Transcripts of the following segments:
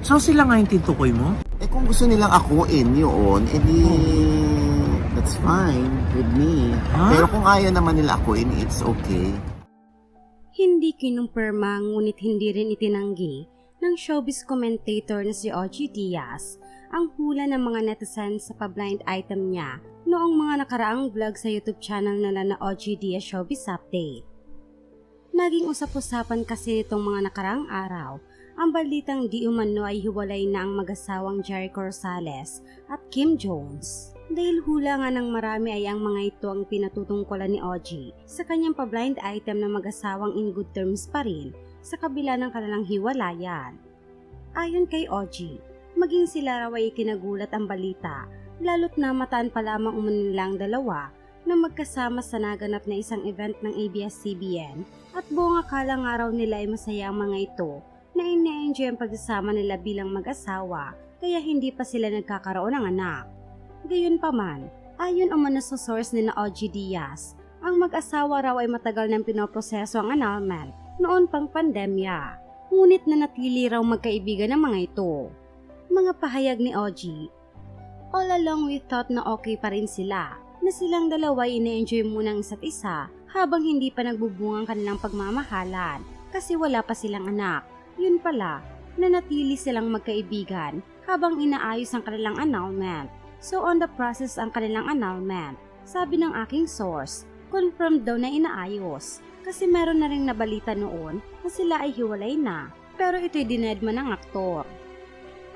So sila nga yung tinutukoy mo? Eh kung gusto nilang akuin yun, edi that's fine with me. Ha? Pero kung ayaw naman nila akuin, it's okay. Hindi kinumpirma ngunit hindi rin itinanggi ng showbiz commentator na si Ogie Diaz ang hula ng mga netizens sa pa-blind item niya noong mga nakaraang vlog sa YouTube channel nila na Ogie Diaz Showbiz Update. Naging usap-usapan kasi nitong mga nakaraang araw ang balitang di umano ay hiwalay na ang mag-asawang Jericho Rosales at Kim Jones. Dahil hula nga ng marami ay ang mga ito ang pinatutungkulan ni Ogie sa kanyang pa-blind item na mag-asawang in good terms pa rin sa kabila ng kanilang hiwalayan. Ayon kay Ogie, maging sila raw ay kinagulat ang balita lalo't namataan pa lamang umano nilang dalawa na magkasama sa naganap na isang event ng ABS-CBN at buong akala nga raw nila ay masaya ang mga ito na ine-enjoy ang pagsasama nila bilang mag-asawa kaya hindi pa sila nagkakaroon ng anak. Gayunpaman, ayon umano sa source ni na Ogie Diaz, ang mag-asawa raw ay matagal nang pinoproseso ang annulment noon pang pandemya. Ngunit nanatili raw magkaibigan ng mga ito. Mga pahayag ni Ogie, All along we thought na okay pa rin sila, na silang dalawa ay ine-enjoy muna ang isa't isa habang hindi pa nagbubungang kanilang pagmamahalan kasi wala pa silang anak. Yun pala, nanatili silang magkaibigan habang inaayos ang kanilang annulment. So on the process ang kanilang annulment, sabi ng aking source, confirmed daw na inaayos kasi meron na rin nabalita noon na sila ay hiwalay na pero ito'y dined man ng aktor.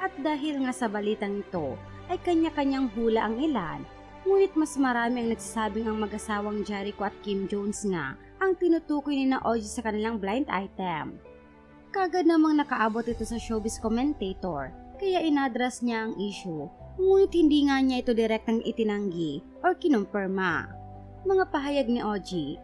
At dahil nga sa balitang ito ay kanya-kanyang hula ang ilan, ngunit mas marami ang nagsasabing ang mag-asawang Jericho at Kim Jones nga ang tinutukoy ni na Ogie sa kanilang blind item. Kagad namang nakaabot ito sa showbiz commentator, kaya inadras niya ang issue, ngunit hindi nga niya ito direktang itinanggi or kinumpirma. Mga pahayag ni Ogie,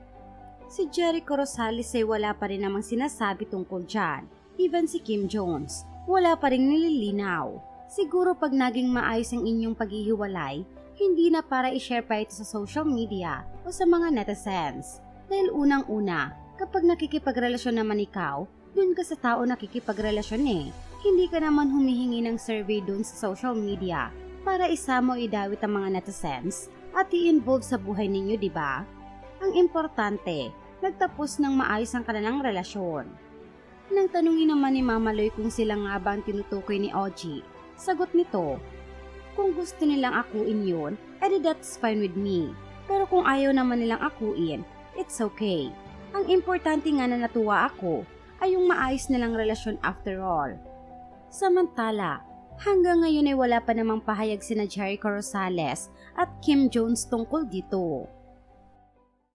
si Jericho Rosales ay wala pa rin namang sinasabi tungkol dyan, even si Kim Jones, wala pa rin nililinaw. Siguro pag naging maayos ang inyong paghihiwalay, hindi na para i-share pa ito sa social media o sa mga netizens. Dahil unang-una, kapag nakikipagrelasyon naman ikaw, dun ka sa tao nakikipagrelasyon eh. Hindi ka naman humihingi ng survey dun sa social media para isama o idawit ang mga netizens at i-involve sa buhay ninyo, di ba? Ang importante, nagtapos ng maayos ang kanilang relasyon. Nang tanungin naman ni Mama Loy kung sila nga ba ang tinutukoy ni Ogie, sagot nito, kung gusto nilang akuin yun, edi that's fine with me. Pero kung ayaw naman nilang akuin, it's okay. Ang importante nga na natuwa ako ay yung maayos nilang relasyon after all. Samantala, hanggang ngayon ay wala pa namang pahayag sina Jericho Rosales at Kim Jones tungkol dito.